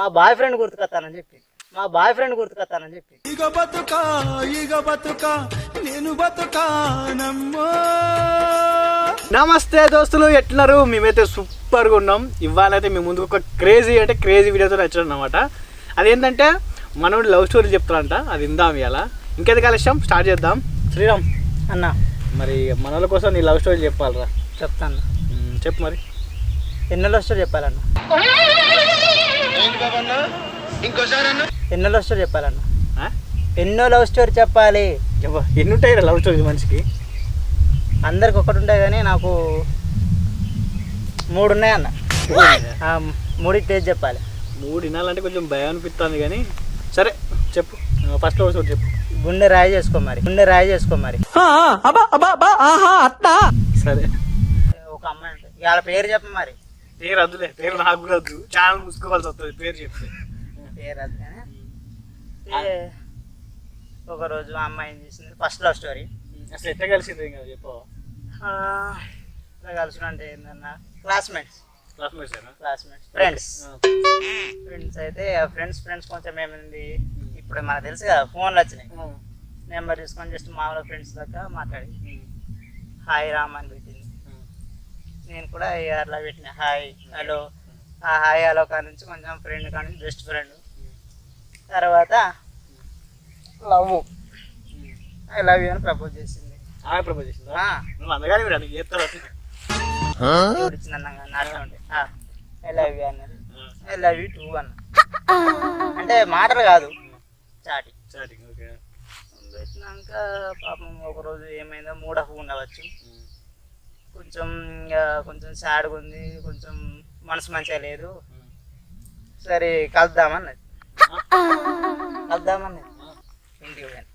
మా boy friend గుర్తుకొస్తానని చెప్పి. మా బాయ్ ఫ్రెండ్ గుర్తుకొస్తానని చెప్పి. ఇక బతుక ఇక బతుక నేను నమస్తే దోస్తులు ఎట్లున్నారు? మేమైతే సూపర్గా ఉన్నాం. ఇవాళైతే మీ ముందుకు ఒక క్రేజీ అంటే క్రేజీ వీడియోతో వచ్చాడు అనమాట అదేంటంటే మనోడు లవ్ స్టోరీ చెప్తారంట అది ఇందాం ఇవాళ. ఇంకేది కలిసాం స్టార్ట్ చేద్దాం. శ్రీరామ్ అన్న. మరి మనోళ్ళ కోసం నీ లవ్ స్టోరీ చెప్పాలరా. చెప్తాను. చెప్పు మరి. ఎన్నెల్లో స్టోరీ చెప్పాలన్న? ఎన్నో లవ్ స్టోరీ చెప్పాలన్న. ఆ? ఎన్నో లవ్ స్టోరీ చెప్పాలి. చెప్పు ఎన్ని ఉంటాయి లవ్ స్టోరీ మనిషికి? అందరికి ఒకటి ఉంటాయి కానీ నాకు మూడు ఉన్నాయన్న ఆ, మూడింటి పేరు చెప్పాలి? మూడు వినాలంటే కొంచెం భయం అనిపిస్తుంది కానీ సరే చెప్పు. ఫస్ట్ లవ్ స్టోరీ చెప్పు. గుండె రాయి చేసుకో మరి. గుండె రాయి చేసుకో మరి. సరే. ఒక అమ్మాయి వాళ్ళ పేరు చెప్ప మరి. పేరు వద్దులే పేరు నాకు కూడా వద్దు ఛానల్ మూసుకోవాల్సి వస్తుంది పేరు చెప్తే పేరు అది కానీ ఏ, ఒకరోజు ఆ అమ్మాయి ఏం చేసింది? First love story. అసలు ఎట్లా కలిసింది ఇంకా చెప్పు. ఇలా కలిసిన అంటే ఏంటన్నా classmates classmates classmates friends friends అయితే ఫ్రెండ్స్ ఫ్రెండ్స్ కొంచెం ఏమైంది? ఇప్పుడు మనకు తెలుసు కదా ఫోన్లు వచ్చినాయి. నెంబర్ తీసుకొని జస్ట్ మామూలు ఫ్రెండ్స్ దాకా మాట్లాడి హాయ్ రామ్ అని పెట్టింది నేను కూడా అట్లా పెట్టిన. హాయ్ హలో ఆ హాయ్ హలో కాడ నుంచి కొంచెం ఫ్రెండ్ కాడ నుంచి బెస్ట్ ఫ్రెండ్ తర్వాత లవ్. ఐ లవ్ యూ అని ప్రపోజ్ చేసింది. ఆమె ప్రపోజ్ చేసిందా? అందగానే మీరు అది చేస్తారు ఎవరు ఇచ్చింది అన్నాగా నాట్లో ఉంటే ఐ లవ్ యూ అన్నది. ఐ లవ్ యూ టూ అన్న. అంటే మాటలు కాదు. చాటి పెట్టినాక పాపం ఒకరోజు ఏమైందో మూడ్ ఆఫ్ ఉండవచ్చు కొంచెం ఇంకా కొంచెం సాడ్గా ఉంది కొంచెం మనసు మంచిగా లేదు. సరే కలుద్దామన్నది. కలుద్దామన్నది. ఇంటికి పోయాను.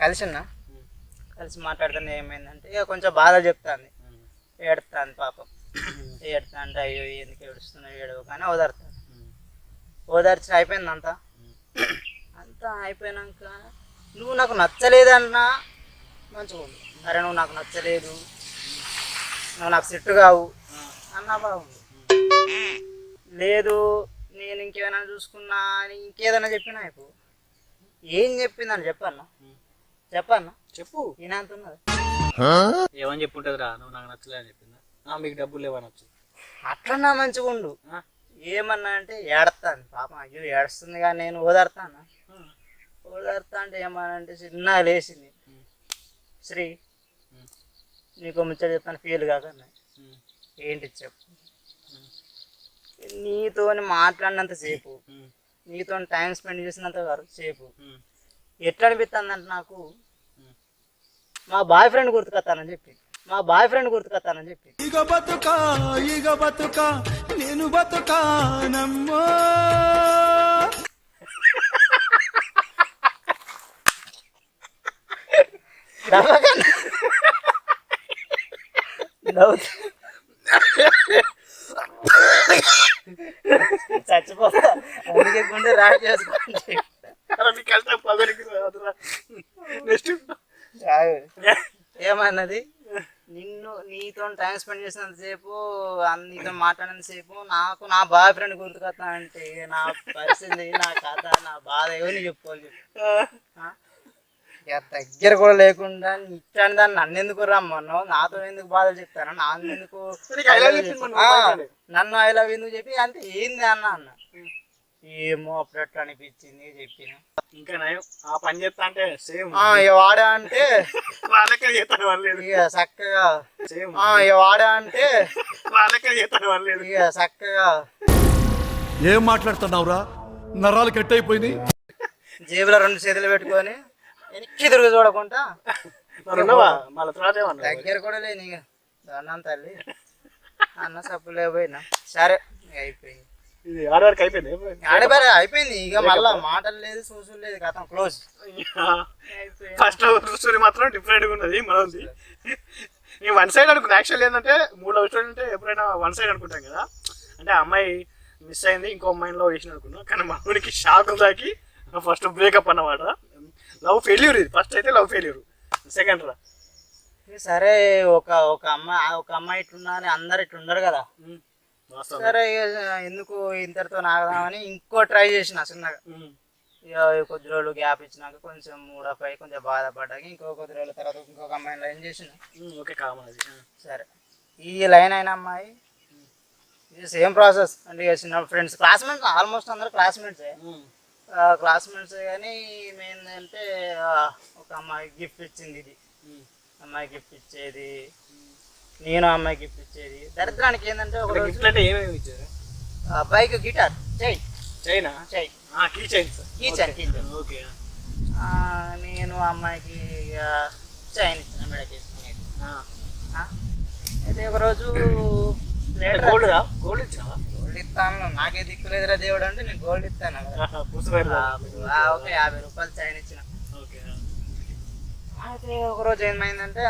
కలిసిన్నా? కలిసి మాట్లాడుతున్నా ఏమైందంటే ఇక కొంచెం బాధ చెప్తాంది. ఏడుతాను పాపం. ఏడుతా అంటే అయ్యో ఎందుకు ఏడుస్తున్నావు? ఏడవ కానీ ఓదారుతాను ఓదార్చి అయిపోయింది అంతా? అంతా అయిపోయినాక నువ్వు నాకు నచ్చలేదన్నా మంచిగా ఉంది. అరే నువ్వు నాకు నచ్చలేదు. నువ్వు నాకు సెట్ కావు. అన్నా బాగుంది లేదు నేను ఇంకేమైనా చూసుకున్నా అని ఇంకేదైనా చెప్పినా ఇప్పుడు. ఏం చెప్పిందని చెప్పన్నా? చెప్పన్నా? చెప్పు. ఈయనంత ఉన్నది ఏమని చెప్పుంటుంది రా నువ్వు నాకు నచ్చలే అని చెప్పిందా? ఆ, మీకు డబ్బులు లేవని వచ్చి. అట్లన్నా మంచిగా ఉండు. ఏమన్నా అంటే ఏడతాను. పాపం అయ్యో ఏడుస్తుంది కానీ నేను ఓదార్తాను? ఓదార్తా అంటే ఏమన్నా అంటే చిన్న లేచింది. శ్రీ నీకు ముచ్చట చెప్తాను ఫీల్ కాక ఏంటి చెప్పు. నీతోని మాట్లాడినంత సేపు నీతో టైం స్పెండ్ చేసినంత వరకు సేపు ఎట్లా అనిపిస్తుంది అంటే నాకు మా బాయ్ ఫ్రెండ్ గుర్తుకొస్తానని చెప్పి మా బాయ్ ఫ్రెండ్ గుర్తుకొస్తానని చెప్పి. ఇక బతుక ఇక బతుక నేను బతుకా నమ్మో. నవ్వకండి. నవ్వుతూ చచ్చిపోతా. గుండె రాయి చేసుకోండి నెక్స్ట్ ఏమన్నది? నిన్ను నీతో టైం స్పెండ్ చేసినంతసేపు నీతో మాట్లాడినంతసేపు నాకు నా బాయ్ ఫ్రెండ్ గుర్తుకొస్తా అంటే నా పరిస్థితి నా కథ నా బాధ ఎవరిని చెప్పుకోవాలి. చెప్పు. ఆ? ఇక దగ్గర కూడా లేకుండా ఇట్లాంటి దాన్ని నన్ను ఎందుకు రమ్మన్నావు నాతో ఎందుకు బాధలు చెప్తాను నన్ను ఎందుకు. నన్ను ఐ లవ్ ఎందుకు చెప్పి? అంటే ఏంది అన్న అన్న? ఏమో అప్పుడు అనిపించింది చెప్పిన. ఇంకా నయం. ఆ పని చేస్తా అంటే సేమ్. వాడా అంటే వాళ్ళకే చేస్తాను వాళ్ళలేదు ఇక చక్కగా సేమ్. ఆ, ఇక వాడా అంటే వాళ్ళకే చేస్తాను వాళ్ళలేదు ఇక చక్కగా ఏం మాట్లాడుతున్నావురా? నరాలు కట్ అయిపోయినాయి జేబులో రెండు చేతులు పెట్టుకొని వెనక్కి తిరుగు చూడకుండా దగ్గర కూడా లేని దండం తల్లి. అన్న సప్పులే పోయినా సరే అయిపోయింది. ఇది ఆడి వరకు అయిపోయింది ఆడబారే అయిపోయింది. ఇక మళ్ళా మాటలు లేదు చూసులు లేదు కథం క్లోజ్ ఫస్ట్ స్టోరీ మాత్రం డిఫరెంట్గా ఉన్నది మనది. నేను వన్ సైడ్ అనుకున్నా. యాక్చువల్ ఏంటంటే మూడు లవ్ స్టోరీ అంటే ఎప్పుడైనా వన్ సైడ్ అనుకుంటాం కదా. అంటే అమ్మాయి మిస్ అయింది ఇంకో అమ్మాయిని లవ్ చేసిన అనుకున్నా. కానీ మనకి షాక్ దాకి ఫస్ట్ బ్రేకప్ అన్నమాట. లవ్ ఫెయిల్యూర్ ఇది. ఫస్ట్ అయితే లవ్ ఫెయిల్యూర్ సెకండ్ రా. సరే ఒక ఒక అమ్మాయి ఒక అమ్మాయి ఇట్లున్నా అని అందరు ఇట్లుండరు కదా. సరే ఎందుకు ఇంతటితో నాగదామని ఇంకో ట్రై చేసిన చిన్నగా. ఇక కొద్ది రోజులు గ్యాప్ ఇచ్చినాక కొంచెం మూడపై కొంచెం బాధపడ్డాక ఇంకో కొద్ది రోజుల తర్వాత ఇంకొక అమ్మాయిని లైన్ చేసిన. Okay common. సరే. ఈ లైన్ అయిన అమ్మాయి ఇది సేమ్ ప్రాసెస్ అంటే చిన్న ఫ్రెండ్స్ క్లాస్మేట్స్ ఆల్మోస్ట్ అందరూ క్లాస్మేట్సే. క్లాస్మేట్స్ కానీ ఏంటంటే ఒక అమ్మాయి గిఫ్ట్ ఇచ్చింది ఇది. అమ్మాయి గిఫ్ట్ ఇచ్చేది. నేను అమ్మాయి గిఫ్ట్ ఇచ్చేది. దరిద్రానికి ఏంటంటే ఒక గిఫ్ట్ అంటే ఏమేమి ఇచ్చారు? బైక్ గిటార్ చెయ్యి చైనా చెయ్యి key chains key chain key chain okay నేను అమ్మాయికి చైన్ ఇచ్చిన. ఆ, అయితే ఒకరోజు గోల్డ్ గోల్డ్ ఇచ్చినావా ఇస్తాను. నాకే దిక్కులేదురా దేవుడు అంటే నేను గోల్డ్ ఇస్తాను. ఒక యాభై రూపాయలు చైన్ ఇచ్చిన. ఓకే. అయితే ఒకరోజు ఏమైందంటే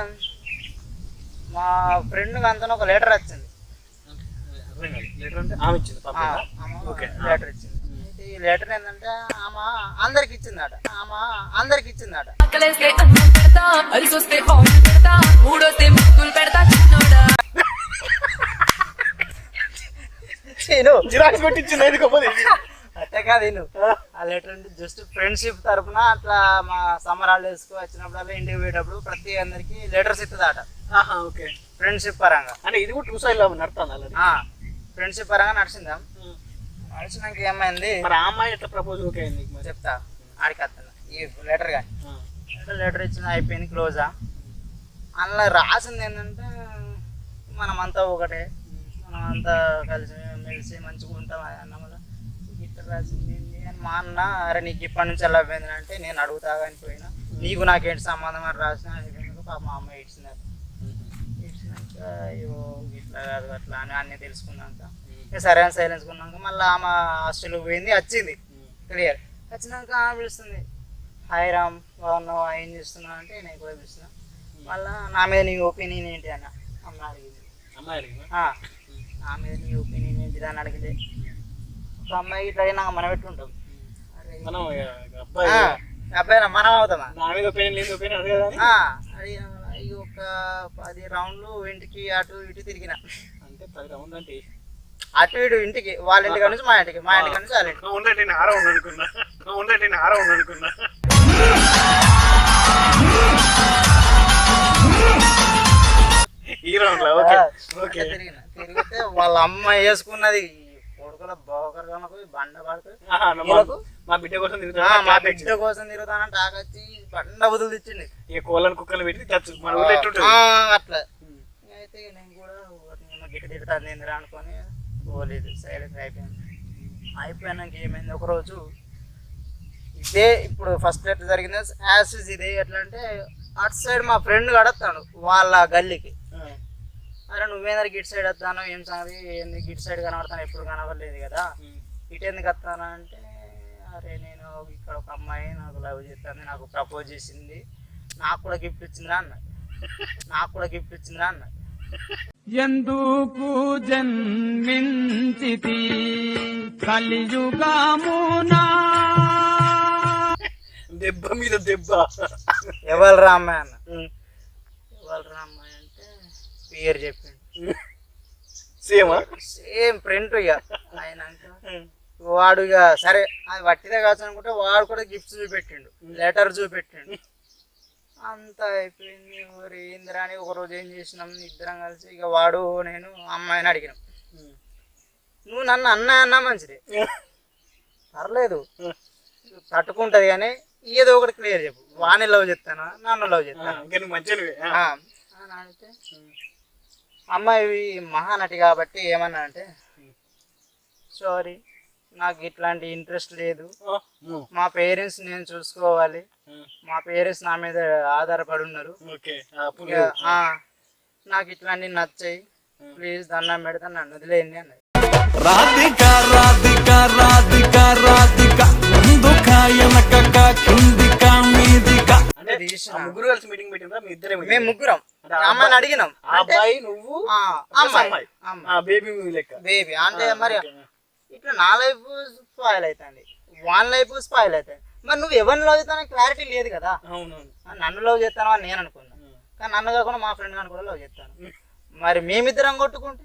మా ఫ్రెండ్ అంతా ఒక లెటర్ వచ్చింది. లెటర్ అంటే ఆమె ఇచ్చింది ఆ, పాప ఆమె ఓకే లెటర్ ఇచ్చింది. అయితే ఈ లెటర్ ఏంటంటే ఆమె అందరికి ఇచ్చిందట. ఆమె అందరికి ఇచ్చిందట. పెడతా పెడతా మూడొస్తే ముక్కులు పెడతా నేను జిరాక్స్ పెట్టి ఇచ్చింది ఐదు గొప్పది అట్టే కాదు నేను. ఆ లెటర్ అంటే జస్ట్ ఫ్రెండ్షిప్ తరపున అట్లా మా సమ్మర్ హాలిడేస్కి వచ్చినప్పుడల్లా ఇంటికి పోయేటప్పుడు ప్రతి అందరికి లెటర్స్ ఇస్తుందట ఆహా ఓకే. ఫ్రెండ్షిప్ పరంగా. అంటే ఇది కూడా టూ సైడ్లో నడుతుంది ఫ్రెండ్షిప్ పరంగా నడిచిందాం. నడిచినాక ఏమైంది? మరి ఆ అమ్మాయి ఎట్లా ప్రపోజ్ ఓకే అయింది చెప్తా ఆడికి వస్తాను ఈ లెటర్ కానీ. లెటర్ ఇచ్చిన అయిపోయింది క్లోజా అందులో రాసింది ఏంటంటే మనమంతా ఒకటే. మనమంతా కలిసి మెలిసి మంచిగా ఉంటాం అది అన్న వల్ల ఇట్లా రాసింది అని మా అన్న అరే నీకు ఇప్పటి నుంచి ఎలా పోయింది అంటే నేను అడుగుతా కానీ పోయినా. నీకు నాకేంటి సంబంధం అని రాసిన అయిపోయినాక పాప మా అమ్మ ఇచ్చినారు ఇచ్చినాక అయ్యో ఇట్లా కాదు అట్లా అని అన్నీ తెలుసుకున్నాక సరే అని సైలెన్స్ కున్నాక మళ్ళీ ఆమె హాస్టల్కి పోయింది వచ్చింది. క్లియర్ వచ్చినాక ఆమె పిలుస్తుంది. హాయ్ రామ్ బాగున్నావు? ఏం చేస్తున్నావు? అంటే నేను కూడా పిలుస్తున్నా. మళ్ళీ నా మీద నీ ఒపీనియన్ ఏంటి? అన్న. అమ్మ అడిగింది. నా మీద నీ ఒపీనియన్ అని అడిగితే ఒక అమ్మాయి ఇట్లా అయినాక మనం పెట్టుకుంటాం మనం అబ్బాయి మనం అవుతామా? నా మీద ఒపీనియన్ లేదు ఒపీనియన్ అడగదా అని? ఆ, అడిగిన వల్ల ఈ ఒక పది రౌండ్లు ఇంటికి అటు ఇటు తిరిగిన. అంటే పది రౌండ్ అంటే అటు ఇటు ఇంటికి వాళ్ళ ఇంటికి నుంచి మా ఇంటికి మా ఇంటికి నుంచి వాళ్ళ ఇంటికి. ఉండండి నేను ఆరో అనుకున్నా. ఉండండి నేను ఆరో అనుకున్నా. Okay okay. తిరిగితే వాళ్ళ అమ్మ వేసుకున్నది కొడుకుల బోకర్ కనుక బండ నా మా- బిడ్డ కోసం ఆ, తిరుగుతున్నా మా బిడ్డ కోసం తిరుగుతానంటే ఆకొచ్చి బండ బుద్ధులు తెచ్చింది. ఈ కోళ్ళని కుక్కలు పెట్టి తెచ్చు మన ఊళ్ళో ఎట్టుంటుంది ఆ, అట్లా. అయితే నేను కూడా బిడ్డ తిడతాను ఏందిరా అనుకొని పోలేదు సైలెంట్ అయిపోయాను అయిపోయాక ఏమైంది ఒకరోజు ఇదే ఇప్పుడు ఫస్ట్ ఎట్లా జరిగింది యాసిస్ ఇదే ఎట్లా అంటే అటు సైడ్ మా ఫ్రెండ్ కడతాడు వాళ్ళ గల్లీకి. అరే నువ్వేందరు గిట్ సైడ్ వస్తాను ఏం సంగతి ఏంది గిట్ సైడ్ కనబడతాను ఎప్పుడు కనబడలేదు కదా. ఇటు ఎందుకు వస్తాను అంటే అరే నేను ఇక్కడ ఒక అమ్మాయి నాకు లవ్ చేస్తుంది నాకు ప్రపోజ్ చేసింది. నాకు కూడా గిఫ్ట్ ఇచ్చిందిరా అన్న. నాకు కూడా గిఫ్ట్ ఇచ్చిందిరా అన్న. ఎందుకు జన్మించితి? కలియుగమునా? దెబ్బ మీద దెబ్బ. ఎవరు రా అమ్మాయి అన్న ఉమ్, ఎవరు రా అమ్మాయి అంటే పేరు చెప్పిండు. సేమా సేమ్ ప్రింట్ ఇక అయినాక వాడు ఇక సరే అది వట్టిదే కావచ్చు అనుకుంటే వాడు కూడా గిఫ్ట్స్ చూపెట్టిండు. లెటర్ చూపెట్టిండు. అంత అయిపోయింది మరి ఏందిరా అని ఒక రోజు ఏం చేసినాం? ఇద్దరం కలిసి ఇక వాడు నేను అమ్మాయిని అడిగినాం. నువ్వు నన్ను అన్నా అన్నా మంచిది. పర్లేదు. తట్టుకుంటది కానీ ఏదో ఒకటి క్లియర్ చెప్పు. వాణి లవ్ చెప్తాను నన్ను లవ్ చెప్తాను ఆ, అని అడిగితే అమ్మాయి మహానటి కాబట్టి ఏమన్నా అంటే సారీ నాకు ఇట్లాంటి ఇంట్రెస్ట్ లేదు. మా పేరెంట్స్ నేను చూసుకోవాలి. మా పేరెంట్స్ నా మీద ఆధారపడి ఉన్నారు ఓకే ఇక, ఆ, నాకు ఇట్లాంటివి నచ్చాయి. ప్లీజ్ దండం పెడతా నన్ను వదిలేయండి అన్నది. రాధిక రాధిక రాధిక రాధిక కిందిక. ముగ్గురు కలిసి మీటింగ్ పెట్టిందా మీ ఇద్దరే? మేము ముగ్గురం. అమ్మాయిని అడిగినాం. అబ్బాయి నువ్వు అమ్మాయి. బేబీ లెక్క. బేబీ అంటే మరి. ఇట్లా నా లైఫ్ స్పాయిల్ అవుతుంది వాళ్ళ లైఫ్ స్పాయిల్ అవుతుంది మరి నువ్వు ఎవరిని లవ్ చేస్తానో క్లారిటీ లేదు కదా. నన్ను లవ్ చేస్తాను అని నేను అనుకున్నా. కానీ నన్ను కాకుండా మా ఫ్రెండ్ గాని కూడా లవ్ చేస్తాను మరి మేమిద్దరం కొట్టుకుంటే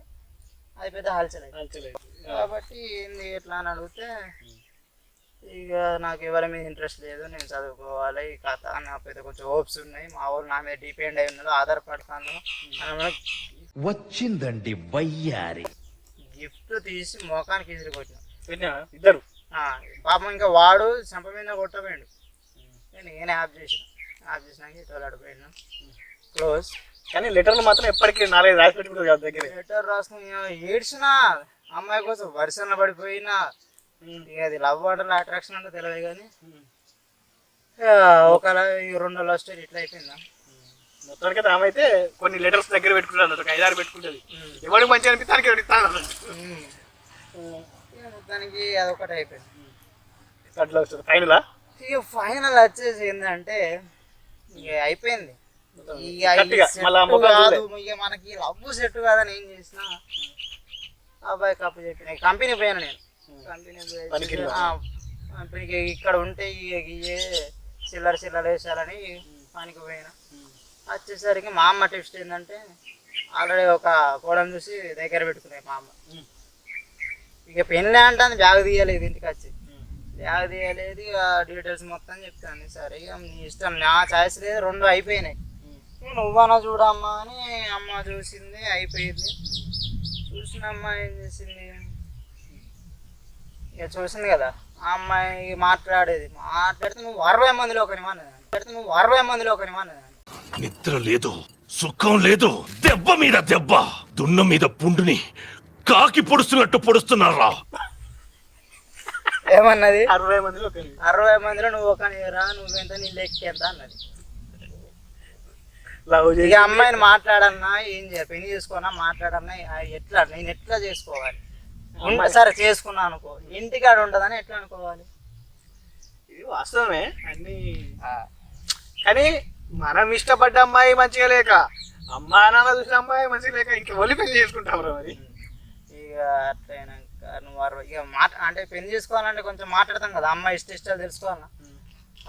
అది పెద్ద హల్చల్ అయింది నచ్చలేదు. కాబట్టి ఏంది ఎట్లా అని అడిగితే ఇక నాకు ఎవరి మీద ఇంట్రెస్ట్ లేదు నేను చదువుకోవాలి ఈ కథ నాకు పెద్ద కొంచెం హోప్స్ ఉన్నాయి. మా వాళ్ళు నా మీద డిపెండ్ అయి ఉన్నారు ఆధారపడతాను. వచ్చిందండి వయ్యారి. గిఫ్ట్ తీసి మోకానికి ఇసిరి కొట్టిన? ఇద్దరు? ఆ, పాపం ఇంకా వాడు చంప మీద కొట్టపోయాడు నేనే ఆఫ్ చేసిన. ఆఫ్ చేసినాక ఇటు అడిపోయాను క్లోజ్ కానీ లెటర్లు మాత్రం ఎప్పటికీ నాలుగైదు రాసి పెట్టుకుంటారు దగ్గరే. లెటర్ రాసుకుని ఏడ్చిన అమ్మాయి కోసం వరుసన పడిపోయినా ఇక అది లవ్ అంటే అట్రాక్షన్ అంటే తెలియదు కానీ ఇక ఒక ఈ రెండు లవ్ స్టోరీ ఇట్లా అయిపోయిందా? మొత్తానికి ఆమె అయితే కొన్ని లెటర్స్ దగ్గర పెట్టుకుంటారు ఒక ఐదారు పెట్టుకుంటుంది. ఎవరికి మంచిగా అనిపిస్తే దానికి ఇస్తాను మొత్తానికి అదొకటి అయిపోయింది. అట్లా వస్తుంది ఫైనలా ఇక ఫైనల్ వచ్చేసి ఏంటంటే ఇక అయిపోయింది. కాదు ఇక మనకి లవ్ సెట్ కాదని ఏం చేసిన అబ్బాయి కప్పు చెప్పిన కంపెనీ పోయాను నేను. కంపెనీకి ఇక్కడ ఉంటే ఇవే చిల్లర చిల్లర వేసాలని పనికి పోయినా. వచ్చేసరికి మా అమ్మ టిప్స్ ఏంటంటే ఆల్రెడీ ఒక కోడని చూసి దగ్గర పెట్టుకున్నాయి మా అమ్మ. ఇక పెళ్ళి అంటే బ్యాగ్ తీయలేదు ఇంటికి వచ్చి బ్యాగ్ తీయలేదు ఇక డీటెయిల్స్ మొత్తం చెప్తాను సరే ఇక నీ ఇష్టం నా ఛాయిస్ లేదు రెండు అయిపోయినాయి. ఇక నువ్వన్నా చూడమ్మా అని అమ్మ చూసింది అయిపోయింది. చూసిన అమ్మ ఏం చేసింది? ఇక చూసింది కదా ఆ అమ్మాయి మాట్లాడేది. మాట్లాడితే నువ్వు అరవై మందిలో ఒకని మాట్లాడితే నువ్వు అరవై మందిలో ఒకని నిద్ర లేదు సుఖం లేదు దెబ్బ మీద దెబ్బ. దున్న మీద పుండుని కాకి పొడుస్తున్నట్టు పొడుస్తున్నారా? ఏమన్నది? అరవై మందిలో అరవై మందిలో నువ్వు ఒక రా నువ్వెంత నీ లెక్క ఎంత అన్నది. లవ్ ఇక అమ్మాయిని మాట్లాడన్నా ఏం పెళ్ళి చేసుకోనా మాట్లాడన్నా ఎట్లా నేను ఎట్లా చేసుకోవాలి? సరే చేసుకున్నా అనుకో. ఇంటికాడ ఉండదని ఎట్లా అనుకోవాలి? ఇది వాస్తవమే. అన్ని. కానీ మనం ఇష్టపడ్డ అమ్మాయి మంచిగా లేక అమ్మా నాన్న చూసిన అమ్మాయి మంచిగా లేక ఇంక ఒలి పెళ్ళి చేసుకుంటాం రా మరి. ఇక అట్లయినాక నువ్వు ఇక మాట అంటే పెళ్ళి చేసుకోవాలంటే కొంచెం మాట్లాడతాం కదా అమ్మాయి ఇష్ట ఇష్టాలు తెలుసుకోవాలన్నా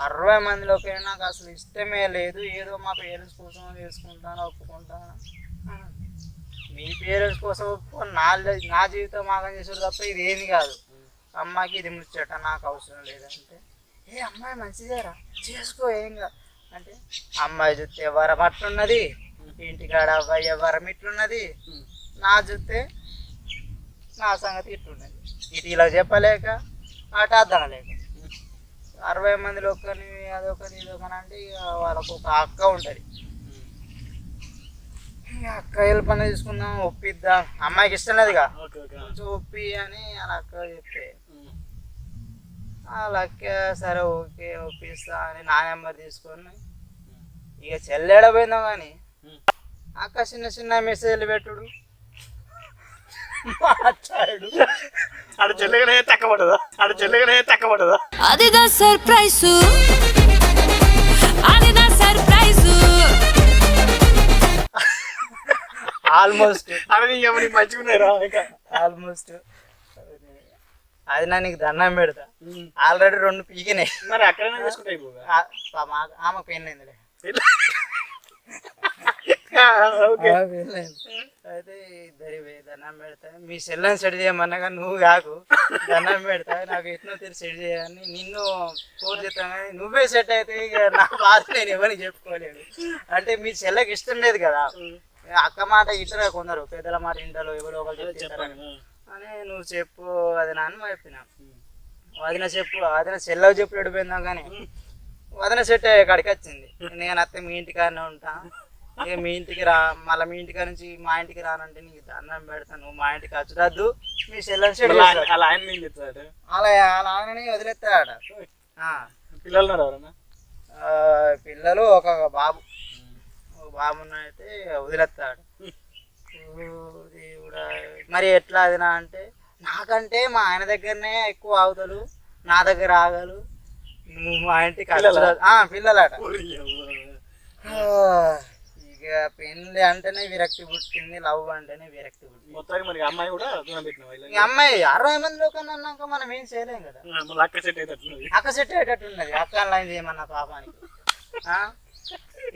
అరవై మందిలోకి నాకు అసలు ఇష్టమే లేదు. ఏదో మా పేరెంట్స్ కోసం చేసుకుంటాను ఒప్పుకుంటాను. మీ పేరెంట్స్ కోసం నా నా జీవితం ఆగం చేసారు తప్ప ఇది ఏమి కాదు. అమ్మాయికి ఇది ముచ్చట నాకు అవసరం లేదంటే. ఏ అమ్మాయి మంచిదేరా? చేసుకో ఏం కాదు. అంటే అమ్మాయి చూస్తే వరం అట్లున్నది ఇంటికాడ అబ్బాయి వరం ఇట్లున్నది నా చూస్తే నా సంగతి ఇట్లున్నది. ఇటు ఇలా చెప్పలేక అటు అర్థం లేక అరవై మందిలో ఒక్కని అదొకని ఇదొకని అంటే ఇక వాళ్ళకు ఒక అక్క ఉంటుంది. అక్క హెల్ప్ అనేది తీసుకుందాం ఒప్పిద్దాం. అమ్మాయికి ఇష్టం లేదుగా. Okay okay. కొంచెం ఒప్పి అని వాళ్ళ అక్క చెప్తే వాళ్ళ అక్క సరే ఓకే ఒప్పిస్తా అని నా నెంబర్ తీసుకొని ఇక చెల్లెడ పోయిందో కానీ అక్క చిన్న చిన్న మెసేజ్లు పెట్టుడు. మాట్లాడు. ఆడ చెల్లెగానే తక్కబడదా ఆడ చెల్లెగానే తక్కబడదా అదిదా సర్ప్రైజ్ ఆల్మోస్ట్ అవి ఎవరి మంచిగా ఉన్నాయిరా? ఇంకా. ఆల్మోస్ట్ అది నా నీకు దండం పెడతా. ఆల్రెడీ రెండు పీకినాయి. మరి అక్కడనే చేసుకుంటాయి పోగా ఆ- పాపం ఆ- ఆమెకు పెళ్ళైందిలే ఓకే. ఆ పెళ్ళైంది. అయితే ఇద్దరి దండం పెడతా. మీ సెల్లని సెట్ చేయమన్నా కానీ నువ్వు కాకు. దండం పెడతా. నాకు ఎట్నో తెలిసి సెట్ చేయని నిన్ను ఫోన్ చేస్తాను కానీ నువ్వే సెట్ అయితే ఇక నా బాధ నేను ఎవరికి చెప్పుకోలేదు. అంటే మీ చెల్లెకి ఇష్టం లేదు కదా. అక్క మాట ఇంటారు కొందరు పెద్దల మాట ఇంటారు ఎవరో ఒకరు చెప్తారు అని. నువ్వు చెప్పు అది నాన్న చెప్పిన? వదిన చెప్పు వదిన సెల్లవు చెప్పు ఎడిపోయిందా కానీ వదిన సెట్ అయ్యే కాడికి వచ్చింది. నేను అత్తే మీ ఇంటికాడనే ఉంటా. ఇక మీ ఇంటికి రా మళ్ళీ మీ ఇంటికాడ నుంచి మా ఇంటికి రానంటే నీకు దండం పెడతాను నువ్వు మా ఇంటికి వచ్చరద్దు మీ సెల్లని సెట్. అలా ఆయన అలా అలా ఆయనని వదిలేస్తాడ పిల్లలు పిల్లలు ఒక బాబు. బాబు అయితే వదిలేస్తాడు. దేవుడా మరి ఎట్లా అది నా అంటే నాకంటే మా ఆయన దగ్గరనే ఎక్కువ ఆగుతాడు నా దగ్గర ఆగలు. నువ్వు మా ఇంటికి పిల్లలట. ఇక పెళ్ళి అంటేనే విరక్తి పుట్టింది లవ్ అంటేనే విరక్తి పుట్టింది. మొత్తానికి మరి అమ్మాయి కూడా దూరం పెట్టిన అమ్మాయి అరవై మందిలో కన్నా అన్నాక మనం ఏం చేయలేం కదా. అక్క సెట్ అవుతున్నది అక్క సెట్ అయ్యేటట్టు ఉన్నది అక్క లైన్ చేయమన్నా పాపానికి? ఆ?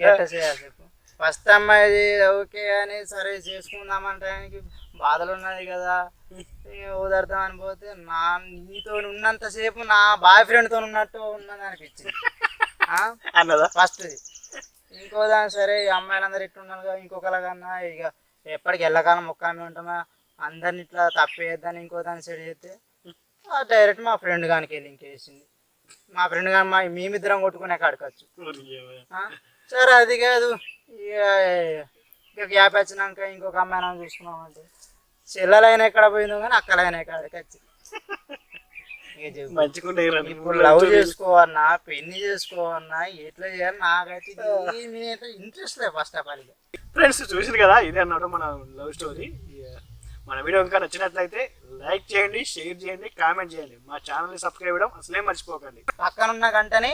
ఎట్లా చేయాలి చెప్పు? ఫస్ట్ అమ్మాయి ఓకే అని సరే చేసుకుందామంటానికి బాధలు ఉన్నది కదా. ఇక ఓదార్దామని పోతే నా నీతో ఉన్నంతసేపు నా బాయ్ ఫ్రెండ్తో ఉన్నట్టు ఉన్నది అనిపించింది అన్నదా? ఫస్ట్ ఇంకో దాని సరే ఈ అమ్మాయిలందరూ ఇట్టున్నారు కదా ఇంకొకలాగన్నా ఇక ఎప్పటికి ఎల్లకాలం ఒక్కమే ఉంటున్నా అందరిని ఇట్లా తప్పేద్దని ఇంకో దాన్ని సైడ్ చేస్తే డైరెక్ట్ మా ఫ్రెండ్ గానికి వెళ్ళి ఇంకేసింది మా ఫ్రెండ్ గాని మా మేమిద్దరం కొట్టుకునే కాడకొచ్చు ఆ? సరే అది కాదు. ఇక గ్యాప్ వచ్చినాక ఇంకొక అమ్మాయిని చూసుకున్నామంటే చెల్లెలైనా ఎక్కడ పోయిందో కానీ అక్కలైనా ఎక్కడికి వచ్చి ఇక చెప్పు. మంచిగుండే ఇప్పుడు లవ్ చేసుకోవన్నా పెళ్ళి చేసుకోవన్నా ఎట్లా చేయాలి నాకైతే ఇంట్రెస్ట్ లేదు ఫస్ట్ ఆఫ్ ఆల్ ఫ్రెండ్స్ చూసింది కదా ఇదే అన్నమాట మన లవ్ స్టోరీ. మన వీడియో ఇంకా నచ్చినట్లయితే లైక్ చేయండి షేర్ చేయండి కామెంట్ చేయండి. మా ఛానల్ని సబ్స్క్రైబ్ చేయడం అసలే మర్చిపోకండి. పక్కనున్న గంటని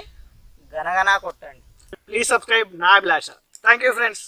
గనగనా కొట్టండి. ప్లీజ్ సబ్స్క్రైబ్ నా అభిలాష. Thank you friends